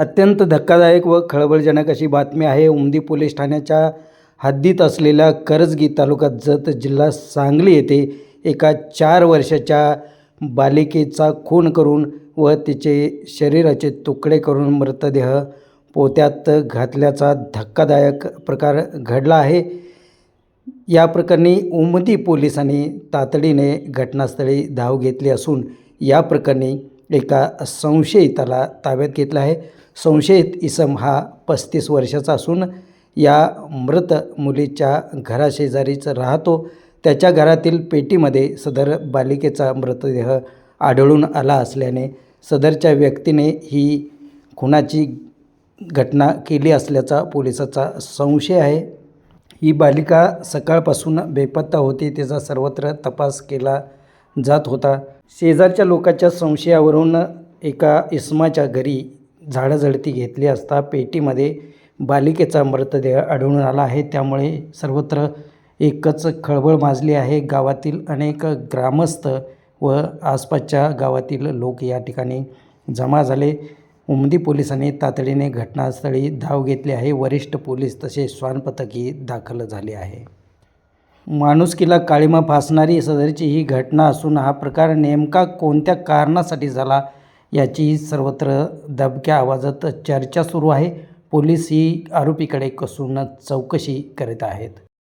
अत्यंत धक्कादायक व खळबळजनक अशी बातमी आहे. उमदी पोलीस ठाण्याच्या हद्दीत असलेल्या करजगी तालुका जत जिल्हा सांगली येथे एका चार वर्षाच्या बालिकेचा खून करून व तिचे शरीराचे तुकडे करून मृतदेह पोत्यात घातल्याचा धक्कादायक प्रकार घडला आहे. या प्रकरणी उमदी पोलिसांनी तातडीने घटनास्थळी धाव घेतली असून या प्रकरणी एका संशयिताला ताब्यात घेतलं आहे. संशयित इसम हा पस्तीस वर्षाचा असून या मृत मुलीच्या घराशेजारीच राहतो. त्याच्या घरातील पेटीमध्ये सदर बालिकेचा मृतदेह आढळून आला असल्याने सदरच्या व्यक्तीने ही खुनाची घटना केली असल्याचा पोलिसाचा संशय आहे. ही बालिका सकाळपासून बेपत्ता होती तिचा सर्वत्र तपास केला जात होता. शेजारच्या लोकांच्या संशयावरून एका इसमाच्या घरी झाडाझडती घेतली असता पेटीमध्ये बालिकेचा मृतदेह आढळून आला आहे. त्यामुळे सर्वत्र एकच खळबळ माजली आहे. गावातील अनेक ग्रामस्थ व आसपासच्या गावातील लोक या ठिकाणी जमा झाले. उमदी पोलिसांनी तातडीने घटनास्थळी धाव घेतली आहे. वरिष्ठ पोलीस तसेच श्वान पथकही दाखल झाले आहे. माणुसकीला काळीमा फासणारी सदरची ही घटना असून हा प्रकार नेमका कोणत्या कारणासाठी झाला याची सर्वत्र दबक्या आवाजात चर्चा सुरू आहे. पोलीस ही आरोपीकडे कसून चौकशी करीत आहेत.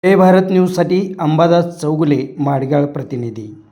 हे भारत न्यूजसाठी अंबादास चौगुले माडगाळ प्रतिनिधी.